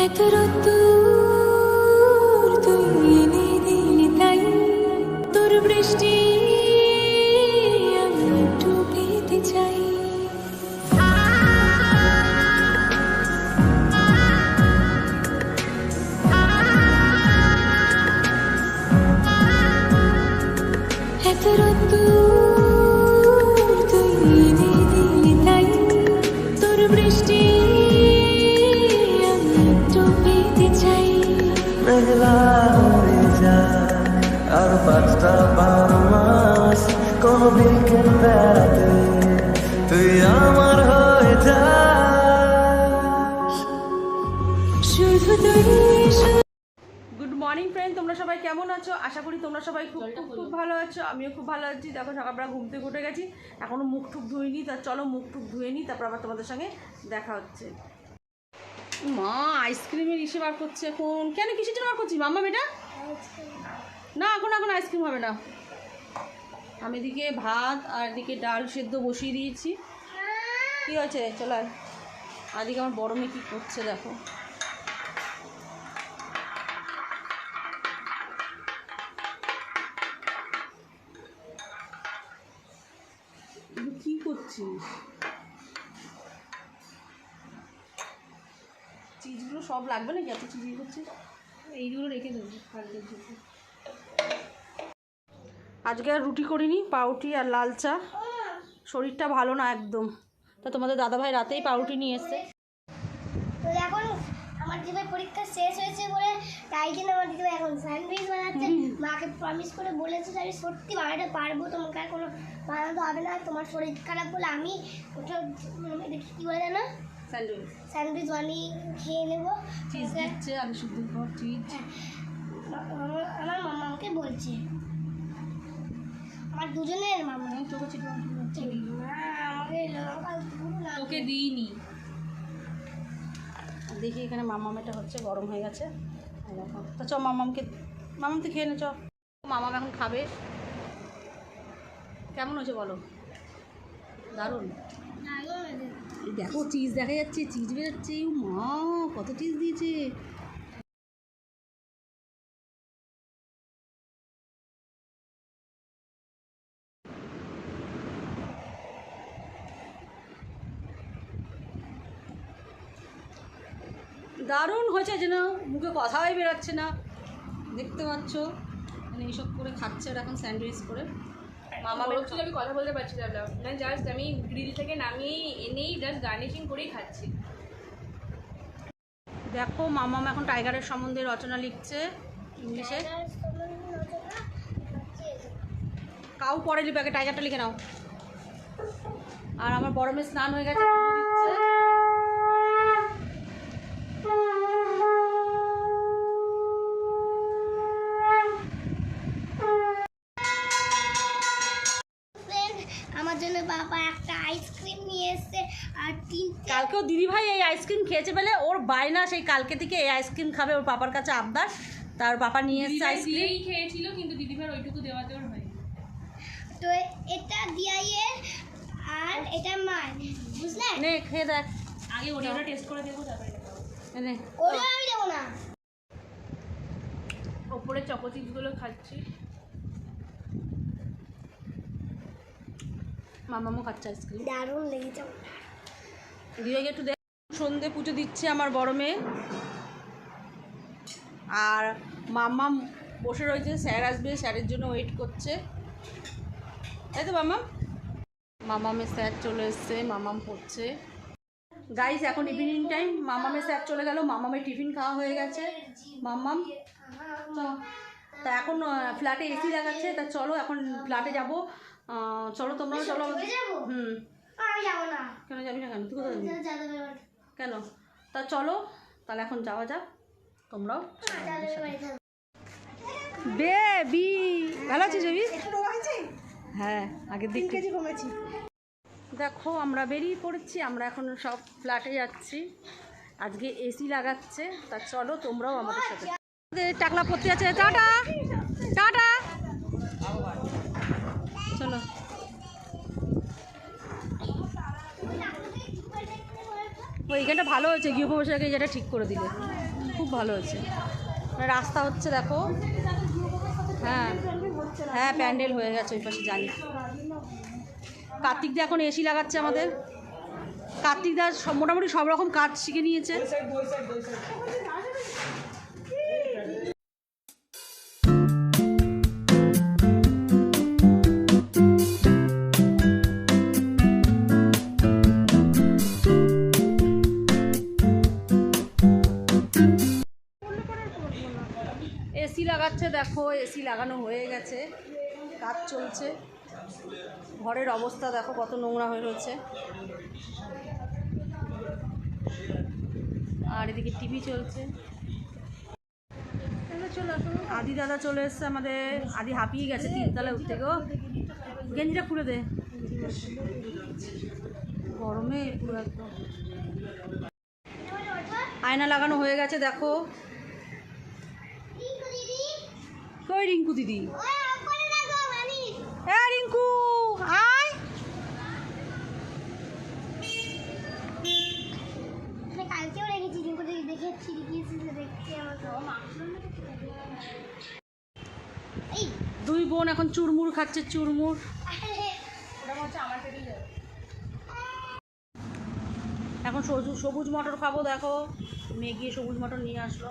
এত রোদ্দুর বিকেল বেড়াতে তুই আমার হয়ে যাস শুধু তুই গুড মর্নিং ফ্রেন্ড তোমরা সবাই কেমন আছো? আশা করি তোমরা সবাই খুব খুব খুব ভালো আছো। আমিও খুব ভালো আছি। দেখো সকালবেলা ঘুম থেকে উঠে গেছি। এখনও মুখ টুক ধুইনি তা চলো মুখ টুক ধুয়ে নিই তারপর আবার তোমাদের সঙ্গে দেখা হচ্ছে। মা আইসক্রিমের ইসে বার করছে এখন। কেন কিসের জন্য বার করছি মাম্মা বেটা না এখন এখন আইসক্রিম হবে না। আমি এদিকে ভাত আর এদিকে ডাল সেদ্ধ বসিয়ে দিয়েছি। কী হয়েছে? চলো। আর এদিকে আমার বড় মেয়ে কী করছে দেখো। কি করছিস? চিজগুলো সব লাগবে নাকি? এত চিজ করছিস? এইগুলো রেখে দেবো, কালকের জন্য। আজকে আর রুটি করিনি পাউরুটি আর লাল চা। শরীরটা ভালো না একদম। তা তোমাদের দাদাভাই রাতেই পাউরুটি নিয়ে এসছে। তো এখন আমার দিদিভাই পরীক্ষা শেষ হয়েছে বলে তাই জন্য আমার দিদিভাই এখন স্যান্ডউইচ বানাচ্ছে। মাকে প্রমিস করে বলেছে আমি সত্যি বানাতে পারব তোমাকে আর কোনো বানাতে হবে না। তোমার শরীর খারাপ বলে আমি ওটা মানে কী বলে জানো স্যান্ডউইচ স্যান্ডউইচ বানিয়ে খেয়ে নেব। চিজ দিচ্ছে আলু শুদ্ধ চিজ আমার আমার মামা আমাকে বলছে। দুজনের মামা। তোকে লঙ্কা গুঁড়ো না তোকে দিইনি। দেখি এখানে মামামেটা হচ্ছে গরম হয়ে গেছে। তো চ মামামকে মামাম তো খেয়ে নে চ মামাম এখন খাবে। কেমন হয়েছে বলো? দারুণ। দেখো চিজ দেখা যাচ্ছে চিজ বেরোচ্ছে। ও মা কত চিজ দিয়েছে। দারুণ হয়েছে যেন মুখে কথাই বেরোচ্ছে না। দেখতে পাচ্ছ মানে এইসব করে খাচ্ছে ওরা এখন স্যান্ডউইচ করে। মামা বড় ছিল আমি কথা বলতে পারছিলাম না মানে জাস্ট আমি গ্রিল থেকে নামিয়ে এনেই জাস্ট গার্নিশিং করেই খাচ্ছি। দেখো মামাম এখন টাইগারের সম্বন্ধে রচনা লিখছে ইংলিশে। কাউ পরে লিখবে আগে টাইগারটা লিখে নাও। আর আমার বড় মেয়ে স্নান হয়ে গেছে পুজো দিচ্ছে ফ্রেন্ড আমার জন্য বাবা একটা আইসক্রিম নিয়ে এসেছে আর তিনটে কালকেও দিদিভাই এই আইসক্রিম খেয়েছে বলে ওর বায়না সেই কালকে থেকে এই আইসক্রিম খাবে ওর পাপার কাছে আবদার। তার পাপা নিয়ে এসছে আইসক্রিম। খেয়েছিল কিন্তু দিদিভাই ওইটুকু দেওয়াতে ওর হয় তো এটা দিয়াইয়ের আর এটা মার বুঝলে? নে খেয়ে দেখ। আগে ওটা ওটা টেস্ট করে দেবো তারপরে খাব। নে ওটা আমি দেবো না। ওপরে চকো চিপসগুলো খাচ্ছি। মামামও খাচ্ছে আইসক্রিম। দারুণ লেগেছে। দিদিভাইকে একটু দেখ সন্ধে পুজো দিচ্ছে আমার বড় মেয়ে। আর মাম্মাম বসে রয়েছে স্যার আসবে স্যারের জন্য ওয়েট করছে। তাই তো মামা মামামের স্যার চলে এসছে মামাম পড়ছে। গাইজ এখন ইভিনিং টাইম মামামের স্যার চলে গেল মামামের টিফিন খাওয়া হয়ে গেছে। মাম্মাম তো এখন ফ্ল্যাটে এসি লাগাচ্ছে তা চলো এখন ফ্ল্যাটে যাব। চলো তোমরাও চলো? হুম। আমি যাব না? কেন যাবি না কেন? তুই কোথায় যাবি? কেন? তা চলো তাহলে এখন যাওয়া যাক তোমরাও। যাব বেবি! ভালো আছিস বেবি? হ্যাঁ আগের দিক থেকে দেখো আমরা বেরিয়ে পড়েছি আমরা এখন সব ফ্ল্যাটে যাচ্ছি। আজকে এসি লাগাচ্ছে তা চলো তোমরাও আমাদের সাথে। আমাদের টাকলা পড়তে আছে। টাটা চলো ও এইখানটা ভালো হয়েছে গৃহ এই যেটা ঠিক করে দিলে। খুব ভালো হয়েছে। রাস্তা হচ্ছে দেখো। হ্যাঁ হ্যাঁ প্যান্ডেল হয়ে গেছে ওই পাশে জানি। কার্তিক দা এখন এসি লাগাচ্ছে আমাদের। কার্তিক দা মোটামুটি সব রকম কাজ শিখে নিয়েছে। দেখো এসি লাগানো হয়ে গেছে। কাজ চলছে। ঘরের অবস্থা দেখো কত নোংরা হয়ে রয়েছে। আর এদিকে টিভি চলছে। আদি দাদা চলে এসছে আমাদের। আদি হাঁপিয়ে গেছে তিনতলায় উঠতে গো। গেঞ্জিটা খুলে দে। গরমে একদম। আয়না লাগানো হয়ে গেছে, দেখো। কই রিঙ্কু দিদি? হ্যাঁ রিঙ্কু আয়। কালকেও রেখেছি রিঙ্কু দিদি দেখেছি এই। দুই বোন এখন চুরমুর খাচ্ছে চুরমুর। এখন সবুজ সবুজ মটর খাব দেখো। মেয়ে গিয়ে সবুজ মটর নিয়ে আসলো।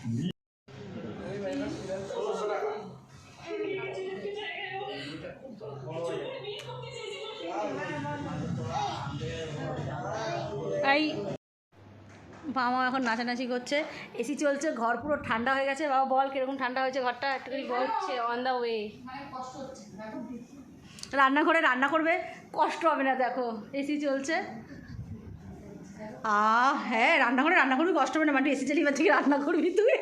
এই বাবা এখন নাচানাচি করছে। এসি চলছে, ঘর পুরো ঠান্ডা হয়ে গেছে। বাবা, বল কীরকম ঠান্ডা হয়েছে ঘরটা? একটুখানি বল হচ্ছে অন দ্য ওয়ে রান্নাঘরে রান্না করবে, কষ্ট হবে না, দেখো। এসি চলছে। আ হ্যাঁ রান্নাঘরে রান্না করবি কষ্ট হবে না মানে এসি চালিয়ে এবার থেকে রান্না করবি তুই।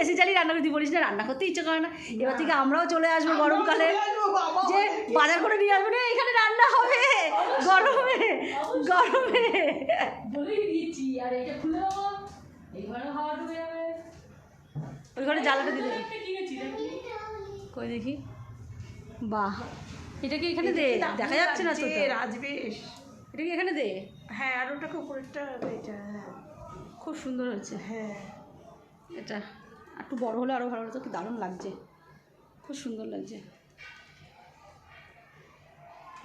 এসি চালিয়ে রান্না করবি বলিস না রান্না করতে ইচ্ছে করে না। এবার থেকে আমরাও চলে আসব গরমকালে। যে বাজার করে নিয়ে আসব না এখানে রান্না হবে গরমে গরমে। ওই ঘরে জ্বালাটা দিতে কই দেখি? বাহ এটা কি এখানে দে? দেখা যাচ্ছে না তো। রাজবেশ। এটা কি এখানে দে? হ্যাঁ আর ওটাকে উপরেরটা এটা খুব সুন্দর হয়েছে। হ্যাঁ। এটা একটু বড় হলে আরও ভালো হতো কি দারুণ লাগছে। খুব সুন্দর লাগছে।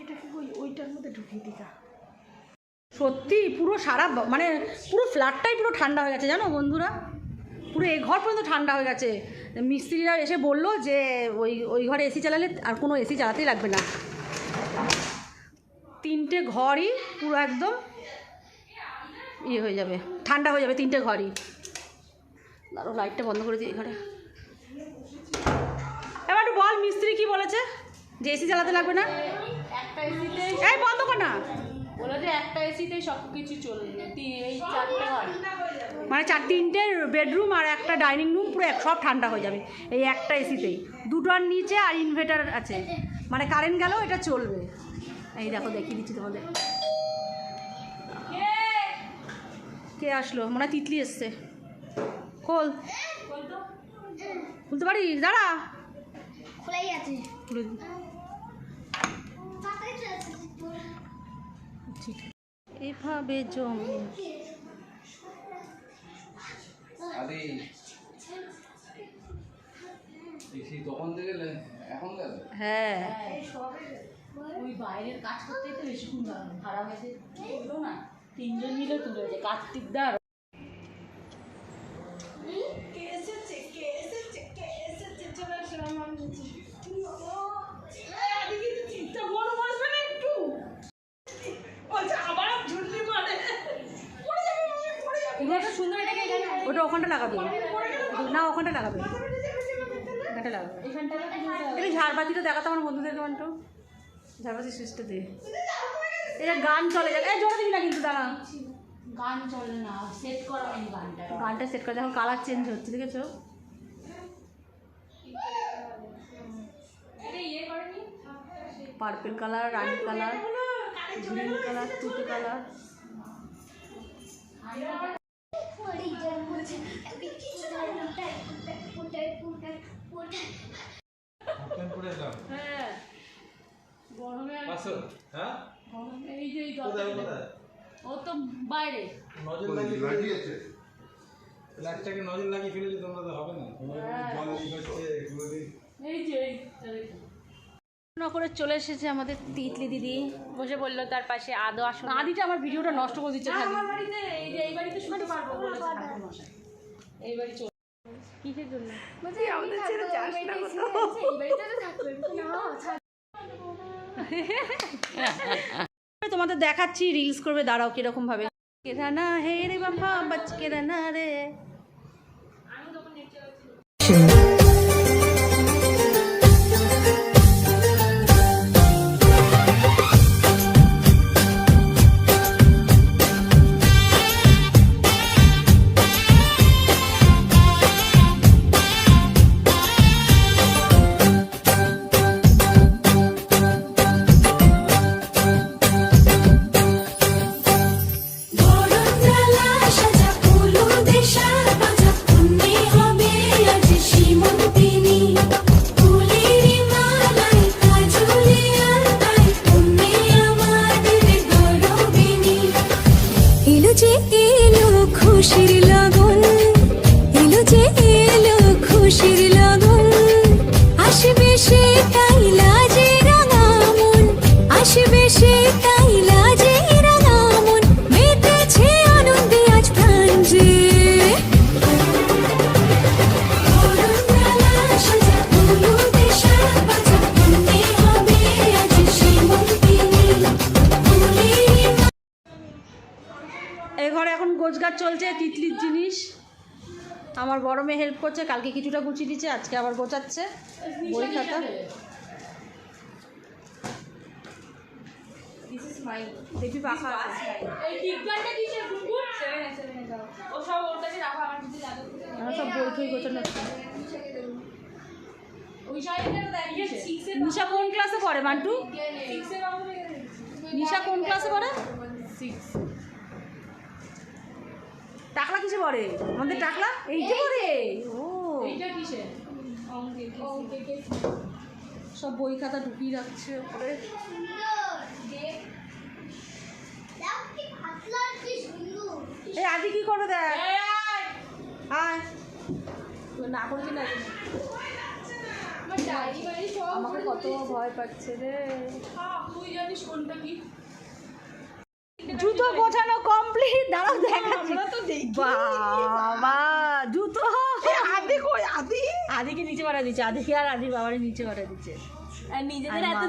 এটাকে ওই ওইটার মধ্যে ঢুকিয়ে দিকা সত্যি পুরো সারা মানে পুরো ফ্ল্যাটটাই পুরো ঠান্ডা হয়ে গেছে জানো বন্ধুরা? পুরো এই ঘর পর্যন্ত ঠান্ডা হয়ে গেছে। মিস্ত্রিরা এসে বলল যে ওই ওই ঘরে এসি চালালে আর কোনো এসি চালাতেই লাগবে না। তিনটে ঘরই পুরো একদম ইয়ে হয়ে যাবে ঠান্ডা হয়ে যাবে তিনটে ঘরই। দাঁড়ো লাইটটা বন্ধ করে দিই এই ঘরে। এবার একটু বল মিস্ত্রি কি বলেছে? যে এসি চালাতে লাগবে না? একটা এসিতে এই বন্ধ কর না। বলে যে একটা এসিতেই সব কিছু চলবে। তি- এই চারটে ঘর। মানে চার তিনটে বেডরুম আর একটা ডাইনিং রুম পুরো এক- সব ঠান্ডা হয়ে যাবে এই একটা এসিতেই দুটোর নিচে আর ইনভার্টার আছে। মানে কারেন্ট গেলেও এটা চলবে। এই দেখো দেখিয়ে দিচ্ছি তোমাদের। কে? আসলো? মনে তিতলি এসছে। খোল। খুলতে পারি? দাঁড়া। খোলাই আছে। খুলে এভাবে জমে। আদি। তখন থেকে এখন গেল? হ্যাঁ। ওই বাইরের কাজ করতে তো বেশিক্ষণ লাগে ভাড়া হয়েছে। এগুলো না? তিনজন মিলে তুলেছে কার্তিক দা আর ওটা ওখানটা লাগাবে। না ওখানটা লাগাবে। এখানটা লাগবে। ঝাড়বাতিটা দেখাতো আমার বন্ধুদেরকে একটু ঝাড়বাতি সুইচটা দিয়ে এটা গান চলে যাবে এই জোরে দিবি না কিন্তু দাঁড়া গান চলে না সেট করা হয়নি গানটা গানটা সেট করে দেখো কালার চেঞ্জ হচ্ছে দেখেছ পার্পেল কালার রানি কালার গ্রিন কালার তুতে কালার হ্যাঁ গরমে হ্যাঁ? এই যে ও তো বাইরে। নজর লাগিয়েছে। লাইটটাকে নজর লাগিয়ে ফেলেছে তোমরা তো হবে না। জল হচ্ছে এই যে করে চলে এসেছে আমাদের তিতলি দিদি। বসে বলল তার পাশে আদো আসুন। আদিটা আমার ভিডিওটা নষ্ট করে দিচ্ছে আমার বাড়িতে এই যে এই বাড়িতে শুনতে পারব বলেছে এই বাড়ি চলে কিসের জন্য? আমাদের না। তোমাদের দেখাচ্ছি রিলস করবে দাঁড়াও কীরকম ভাবে। কেরানা হে রে বাবা বাচ কেরানা রে। গোছগাছ চলছে, তিতলির জিনিস। আমার বড় মেয়ে হেল্প করছে, কালকে কিছুটা গুছিয়ে দিচ্ছে, আজকে আবার গোছাচ্ছে। বই খাতা। দেখবি পাখা আছে এই বিজ্ঞানটা কিসের গুনগুন সেভেন সেভেন দাও ও সব ওর কাছে রাখো আমার কিছু জানো আমার সব বই গোছানো আছে ওই দেখ সিক্স নিশা কোন ক্লাসে পড়ে মান্টু? বাবু নিশা কোন ক্লাসে পড়ে? সিক্স টাকলা কিসে পড়ে? আমাদের টাকলা? এইটা পড়ে? ও। এইটা অঙ্কে সব বই খাতা ঢুকিয়ে রাখছে। ওপরে। এই আদি কি করে দেখ? আয়। না করবি না। বাড়ি আমাকে কত ভয় পাচ্ছে রে। তুই জানিস কোনটা কি জুতো গোছানো কমপ্লিট দাঁড়াও দেখাচ্ছি। আমরা তো দেখি বাবা জুতো। আদি কই আদি? আদিকে নিচে পাঠা দিচ্ছে আদিকে আর আদি বাবারে নিচে পাঠা দিচ্ছে। আর নিজেদের এত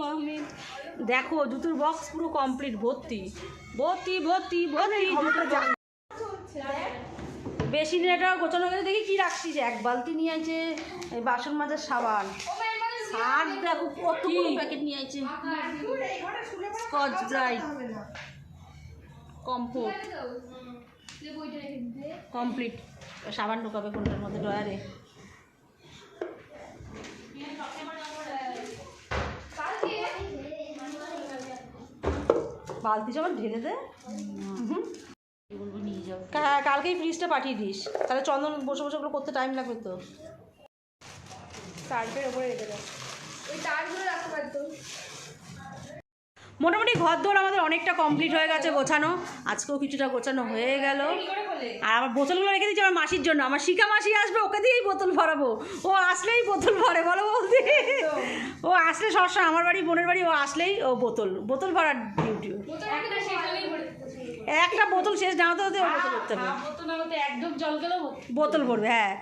মামি। দেখো জুতোর বক্স পুরো কমপ্লিট ভর্তি। ভর্তি ভর্তি ভর্তি। বেশি নেটা গোছানো গেলে দেখি কি রাখছিস এক বালতি নিয়ে আছে বাসন মাজার সাবান। আর দেখো কতগুলো প্যাকেট নিয়ে আছে স্কচ ব্রাইট। Comfort complete. সাবান ঢোকাবে কোনটার মধ্যে ডয়ারে বালতি সবার ঢেলে দে। কা- কালকেই ফ্রিজটা পাঠিয়ে দিস। তাহলে চন্দন বসে বসে ওগুলো করতে টাইম লাগবে তো। তারপরে ওপরে রেখে দাও মোটামুটি ঘর দোর আমাদের অনেকটা কমপ্লিট হয়ে গেছে গোছানো। আজকেও কিছুটা গোছানো হয়ে গেল। আর আমার বোতলগুলো রেখে দিচ্ছি আমার মাসির জন্য। আমার শিকা মাসি আসবে ওকে দিয়েই বোতল ভরাবো। ও আসলেই বোতল ভরে বলো বলতে ও আসলে সবসময় আমার বাড়ি বোনের বাড়ি ও আসলেই ও বোতল বোতল ভরার ডিউটি একটা বোতল শেষ না হতে হতে বোতল করতে হবে। গেলেও বোতল ভরবে হ্যাঁ।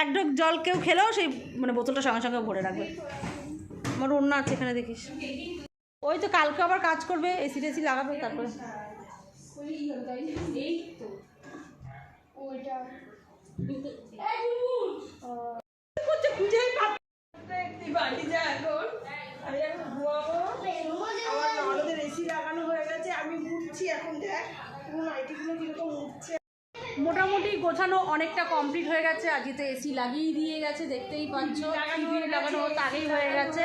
এক ঢোক জল কেউ খেলেও সেই মানে বোতলটা সঙ্গে সঙ্গে ভরে রাখবে। আমার অন্য আছে এখানে দেখিস। ওই তো কালকে আবার কাজ করবে এসি টেসি লাগাবে তারপরে। ওইটা করছে খুঁজেই বাড়ি যা এখন আমি এখন ঘুমাবো আমার ননদের এসি লাগানো হয়ে গেছে আমি ঘুরছি এখন দেখ পুরো নাইটিগুলো কীরকম উঠছে মোটামুটি গোছানো অনেকটা কমপ্লিট হয়ে গেছে। আজকে তো এসি লাগিয়ে দিয়ে গেছে দেখতেই পাচ্ছ। টিভি লাগানো তো আগেই হয়ে গেছে।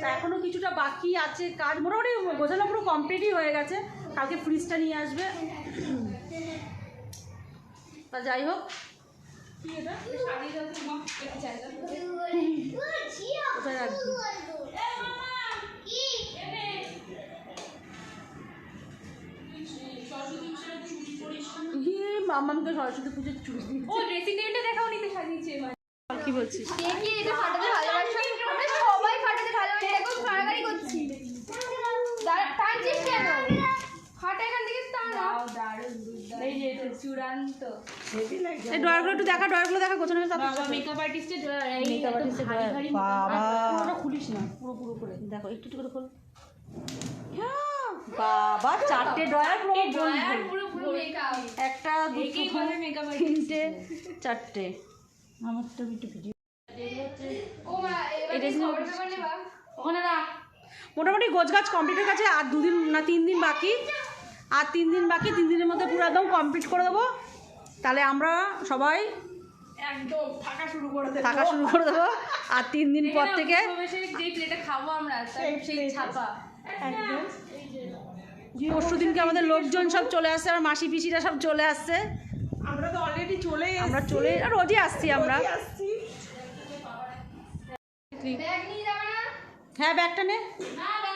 তা এখনও কিছুটা বাকি আছে কাজ। মোটামুটি গোছানো পুরো কমপ্লিটই হয়ে গেছে। কালকে ফ্রিজটা নিয়ে আসবে। তা যাই হোক। কোথায় রাখবি? গিয়ে মামামকে সরস্বতী পুজোর চুড়ি দিয়েছে। ও ড্রেসিং টেবিলটা দেখাও নিতে সাজিয়েছে কি বলছিস? কে কে এটা ফাটাতে ভালোবাসে? আমরা সবাই ফাটাতে ভালোবাসি দেখো কারাগারি করছি। টানছিস কেন? ফাটা এখান থেকে টানা। এই যে এটা চূড়ান্ত। এই ড্রয়ারগুলো একটু দেখা ড্রয়ারগুলো দেখা গোছানো বাবা মেকআপ আর্টিস্টের এই মেকআপ আর্টিস্টের ভারী ভারী বাবা। পুরোটা খুলিস না পুরো পুরো করে। দেখো একটু একটু করে খোল। বাবা চারটে ড্রয়ার পুরো একটা দুটো তিনটে চারটে। আমারটা একটু ভিডিও ওখানে রাখ। মোটামুটি গোছগাছ কমপ্লিট হয়ে গেছে আর দুদিন না তিন দিন বাকি। আর তিন দিন বাকি তিন দিনের মধ্যে পুরো একদম কমপ্লিট করে দেবো। তাহলে আমরা সবাই একদম থাকা শুরু করে দেবো। থাকা শুরু করে দেবো। আর তিন দিন পর থেকে প্রবেশের যেই প্লেটে খাব আমরা সেই ছাপা। একদম। পরশু দিনকে আমাদের লোকজন সব চলে আসছে আর মাসি পিসিরা সব চলে আসছে। আমরা তো অলরেডি চলে আমরা চলে আর রোজই আসছি আমরা। আসছি। ব্যাগ নিয়ে যাবে না? হ্যাঁ ব্যাগটা নে। কালকে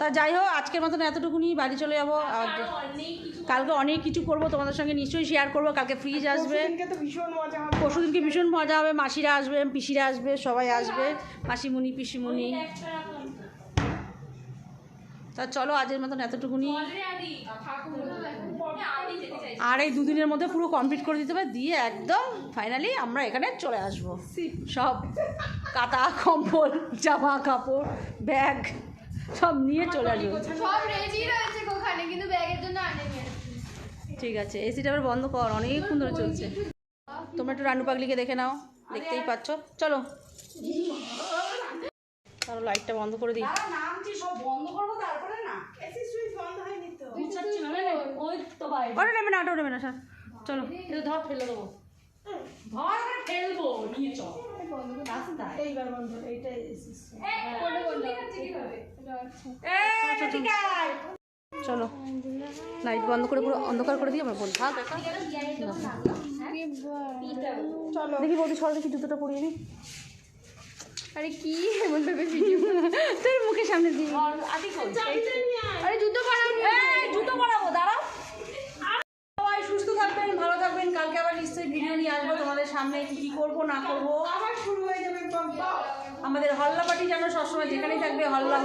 তা যাই হোক আজকের মতন এতটুকুনি বাড়ি চলে যাব। আর আরও অনেক কিছু কালকে অনেক কিছু করব তোমাদের সঙ্গে নিশ্চয়ই শেয়ার করব কালকে ফ্রিজ আসবে। দিনকে তো ভীষণ মজা হবে। পরশু দিনকে ভীষণ মজা হবে মাসিরা আসবে পিসিরা আসবে সবাই আসবে। মাসিমণি পিসিমণি। তা চলো আজের মতন এতটুকুনি আর এই দুদিনের মধ্যে পুরো কমপ্লিট করে দিতে হবে দিয়ে একদম ফাইনালি আমরা এখানে চলে আসব। সব কাতা কম্বল জামা কাপড় ব্যাগ সব নিয়ে চলে আসব। সব রেডি রয়েছে ওখানে কিন্তু ব্যাগের জন্য আনেনি ঠিক আছে এসিটা আবার বন্ধ কর অনেকক্ষণ ধরে চলছে। তোমরা একটু রানু পাগলিকে দেখে নাও দেখতেই পাচ্ছ। চলো। চলো লাইটটা বন্ধ করে দিই। সব বন্ধ করব না এসি সুইচ বন্ধ হয়নি তো বুঝাচ্ছি না না, না, ওই তো ভাই ওটা নেবে না ওটা নেবে না স্যার চলো। ধর ফেলে দেবো। ধর ফেলব নিয়ে চল। লাইট বন্ধ করে পুরো অন্ধকার করে দিই আমার বলি হ্যাঁ চলো দেখি বৌদি সর দেখি জুতোটা পরিয়ে নি আরে কি এমন ভাবে ভিডিও তোর মুখের সামনে দিয়ে আরে জুতো বানাও জুতো পরাবো দাঁড়াও। সবাই সুস্থ থাকবেন ভালো থাকবেন। কালকে আবার নিশ্চয়ই ভিডিও নিয়ে আসব তোমাদের সামনে কি কি করব না করব। আবার শুরু হয়ে যাবে আমাদের হল্লা পার্টি যেন সবসময় যেখানেই থাকবে হল্লা।